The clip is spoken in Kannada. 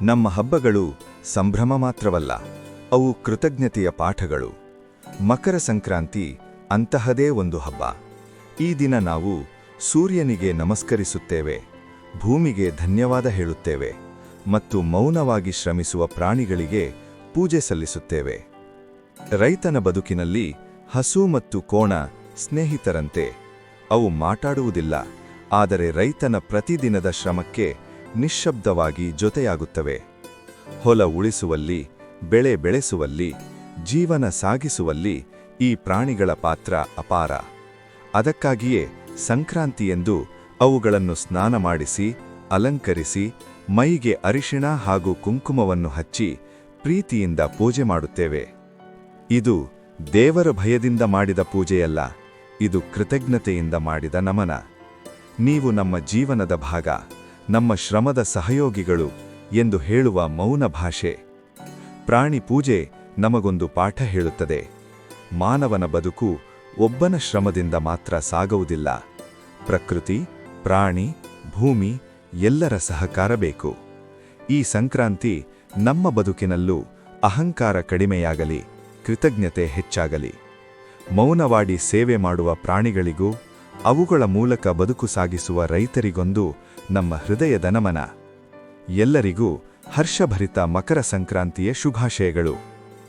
ನಮ್ಮ ಹಬ್ಬಗಳು ಸಂಭ್ರಮ ಮಾತ್ರವಲ್ಲ, ಅವು ಕೃತಜ್ಞತೆಯ ಪಾಠಗಳು. ಮಕರ ಸಂಕ್ರಾಂತಿ ಅಂತಹದೇ ಒಂದು ಹಬ್ಬ. ಈ ದಿನ ನಾವು ಸೂರ್ಯನಿಗೆ ನಮಸ್ಕರಿಸುತ್ತೇವೆ, ಭೂಮಿಗೆ ಧನ್ಯವಾದ ಹೇಳುತ್ತೇವೆ ಮತ್ತು ಮೌನವಾಗಿ ಶ್ರಮಿಸುವ ಪ್ರಾಣಿಗಳಿಗೆ ಪೂಜೆ ಸಲ್ಲಿಸುತ್ತೇವೆ. ರೈತನ ಬದುಕಿನಲ್ಲಿ ಹಸು ಮತ್ತು ಕೋಣ ಸ್ನೇಹಿತರಂತೆ ಅವು ಮಾತಾಡುವುದಿಲ್ಲ, ಆದರೆ ರೈತನ ಪ್ರತಿದಿನದ ಶ್ರಮಕ್ಕೆ ನಿಶ್ಶಬ್ದವಾಗಿ ಜೊತೆಯಾಗುತ್ತವೆ. ಹೊಲ ಉಳಿಸುವಲ್ಲಿ, ಬೆಳೆ ಬೆಳೆಸುವಲ್ಲಿ, ಜೀವನ ಸಾಗಿಸುವಲ್ಲಿ ಈ ಪ್ರಾಣಿಗಳ ಪಾತ್ರ ಅಪಾರ. ಅದಕ್ಕಾಗಿಯೇ ಸಂಕ್ರಾಂತಿಯೆಂದು ಅವುಗಳನ್ನು ಸ್ನಾನ ಮಾಡಿಸಿ, ಅಲಂಕರಿಸಿ, ಮೈಗೆ ಅರಿಶಿಣ ಹಾಗೂ ಕುಂಕುಮವನ್ನು ಹಚ್ಚಿ ಪ್ರೀತಿಯಿಂದ ಪೂಜೆ ಮಾಡುತ್ತೇವೆ. ಇದು ದೇವರ ಭಯದಿಂದ ಮಾಡಿದ ಪೂಜೆಯಲ್ಲ, ಇದು ಕೃತಜ್ಞತೆಯಿಂದ ಮಾಡಿದ ನಮನ. ನೀವು ನಮ್ಮ ಜೀವನದ ಭಾಗ. ನಮ್ಮ ಶ್ರಮದ ಸಹಯೋಗಿಗಳು ಎಂದು ಹೇಳುವ ಮೌನ ಭಾಷೆ. ಪ್ರಾಣಿ ಪೂಜೆ ನಮಗೊಂದು ಪಾಠ ಹೇಳುತ್ತದೆ. ಮಾನವನ ಬದುಕು ಒಬ್ಬನ ಶ್ರಮದಿಂದ ಮಾತ್ರ ಸಾಗುವುದಿಲ್ಲ. ಪ್ರಕೃತಿ, ಪ್ರಾಣಿ, ಭೂಮಿ ಎಲ್ಲರ ಸಹಕಾರ ಬೇಕು. ಈ ಸಂಕ್ರಾಂತಿ ನಮ್ಮ ಬದುಕಿನಲ್ಲೂ ಅಹಂಕಾರ ಕಡಿಮೆಯಾಗಲಿ, ಕೃತಜ್ಞತೆ ಹೆಚ್ಚಾಗಲಿ. ಮೌನವಾಡಿ ಸೇವೆ ಮಾಡುವ ಪ್ರಾಣಿಗಳಿಗೂ ಅವುಗಳ ಮೂಲಕ ಬದುಕು ಸಾಗಿಸುವ ರೈತರಿಗೊಂದು ನಮ್ಮ ಹೃದಯದ ನಮನ ಎಲ್ಲರಿಗೂ ಹರ್ಷಭರಿತ ಮಕರ ಸಂಕ್ರಾಂತಿಯ ಶುಭಾಶಯಗಳು.